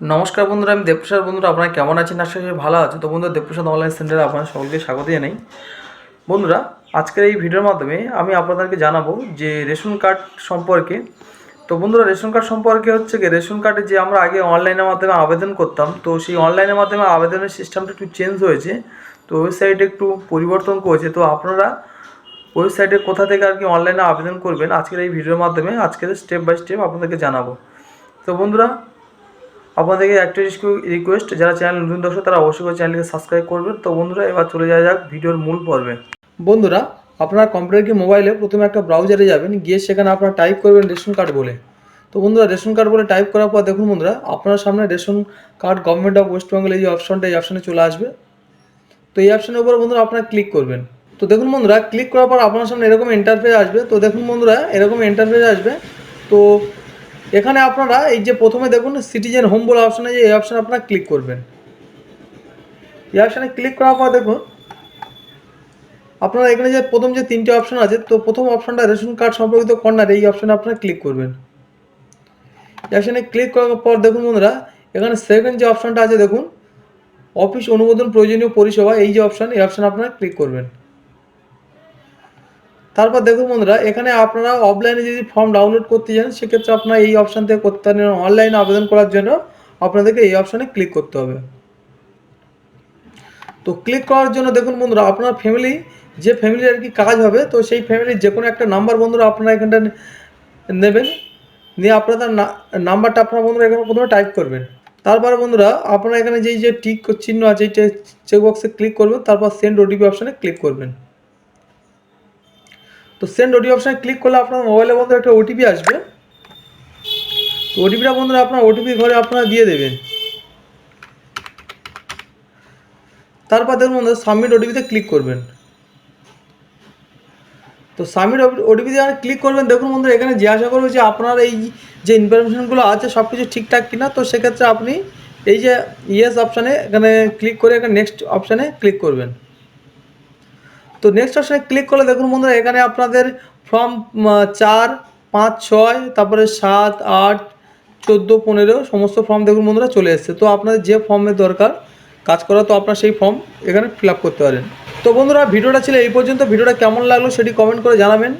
নমস্কার বন্ধুরা, আমি দেবপ্রসাদ। বন্ধুরা, আপনারা কেমন আছেন? আশা করি ভালো আছে তো বন্ধুরা, দেবপ্রসাদ অনলাইন সেন্টারে আপনারা সকলকে স্বাগত জানাই। বন্ধুরা, আজকের এই ভিডিওর মাধ্যমে আমি আপনাদেরকে জানাব যে রেশন কার্ড সম্পর্কে। তো বন্ধুরা, রেশন কার্ড সম্পর্কে হচ্ছে কি, রেশন কার্ডে যে আমরা আগে অনলাইনের মাধ্যমে আবেদন করতাম, তো সেই অনলাইনের মাধ্যমে আবেদনের সিস্টেমটা একটু চেঞ্জ হয়েছে। তো ওয়েবসাইট একটু পরিবর্তন করেছে। তো আপনারা ওয়েবসাইটে কোথা থেকে আর কি অনলাইনে আবেদন করবেন, আজকের এই ভিডিওর মাধ্যমে আজকের স্টেপ বাই স্টেপ আপনাদেরকে জানাব। তো বন্ধুরা আপনাদেরকে একটা রিকোয়েস্ট যারা চ্যানেল নতুন দর্শক, তারা অবশ্যই করে চ্যানেলকে সাবস্ক্রাইব করবেন। তো বন্ধুরা, এবার চলে যাওয়া যাক ভিডিওর মূল পর্বে। বন্ধুরা, আপনার কম্পিউটার কি মোবাইলে প্রথমে একটা ব্রাউজারে যাবেন, গিয়ে সেখানে আপনারা টাইপ করবেন রেশন কার্ড বলে। তো বন্ধুরা, রেশন কার্ড বলে টাইপ করার পর দেখুন বন্ধুরা, আপনার সামনে ration card government of West Bengal এই যে অপশনটা এই অপশনে চলে আসবে। তো এই অপশনের উপর বন্ধুরা, আপনারা ক্লিক করবেন। তো দেখুন বন্ধুরা ক্লিক করার পর আপনার সামনে এরকম ইন্টারফেস আসবে। তো দেখুন বন্ধুরা, এরকম ইন্টারফেস আসবে। তো এখানে আপনারা এই যে প্রথমে দেখুন সিটিজেন হোম বলে অপশানে যে এই অপশানে আপনারা ক্লিক করবেন। এই অপশানে ক্লিক করার পর দেখুন, আপনারা এখানে যে প্রথম যে তিনটে অপশান আছে, তো প্রথম অপশানটা রেশন কার্ড সম্পর্কিত কর্নার এই অপশানে আপনারা ক্লিক করবেন। এই অপশানে ক্লিক করার পর দেখুন বন্ধুরা, এখানে সেকেন্ড যে অপশনটা আছে দেখুন অফিস অনুমোদন প্রয়োজনীয় পরিষেবা, এই যে অপশান এই অপশানে আপনারা ক্লিক করবেন। তারপর দেখুন বন্ধুরা, এখানে আপনারা অফলাইনে যদি ফর্ম ডাউনলোড করতে চান, সেক্ষেত্রে আপনারা এই অপশান থেকে করতে পারেন। অনলাইনে আবেদন করার জন্য আপনাদেরকে এই অপশানে ক্লিক করতে হবে। তো ক্লিক করার জন্য দেখুন বন্ধুরা, আপনার ফ্যামিলি যে ফ্যামিলির আর কি কাজ হবে, তো সেই ফ্যামিলির যে কোনো একটা নাম্বার বন্ধুরা আপনারা এখানটা নেবেন। নিয়ে আপনারা আপনাদের নাম্বারটা আপনারা বন্ধুরা এখানে প্রথমে টাইপ করবেন। তারপরে বন্ধুরা, আপনারা এখানে যেই যে টিক চিহ্ন আছে এই চেক বক্সে ক্লিক করবেন, তারপর সেন্ড ওটিপি অপশানে ক্লিক করবেন। তো সেন্ড ওটিপি অপশানে ক্লিক করলে আপনার মোবাইলে বন্ধুরা একটা ওটিপি আসবে। তো ওটিপিটা বন্ধুরা আপনার ওটিপি ঘরে আপনারা দিয়ে দেবেন। তারপর দেখুন বন্ধুরা সাবমিট ওটিপিতে ক্লিক করবেন। তো সাবমিট ওটিপিতে যখন ক্লিক করবেন, দেখুন বন্ধুরা, এখানে জিজ্ঞাসা করবে যে আপনার এই যে ইনফরমেশনগুলো আছে সব কিছু ঠিকঠাক কিনা, তো সেক্ষেত্রে আপনি এই যে ইয়েস অপশানে এখানে ক্লিক করে এখানে নেক্সট অপশানে ক্লিক করবেন। তো নেক্সট অপশানে ক্লিক করলে দেখুন বন্ধুরা, এখানে আপনাদের ফর্ম চার, পাঁচ, ছয়, তারপরে সাত, আট, চোদ্দ, পনেরো, সমস্ত ফর্ম দেখুন বন্ধুরা চলে এসছে। তো আপনাদের যে ফর্মের দরকার, কাজ করা, তো আপনার সেই ফর্ম এখানে ফিল করতে পারেন। তো বন্ধুরা, ভিডিওটা ছিল এই পর্যন্ত। ভিডিওটা কেমন লাগল সেটি কমেন্ট করে জানাবেন।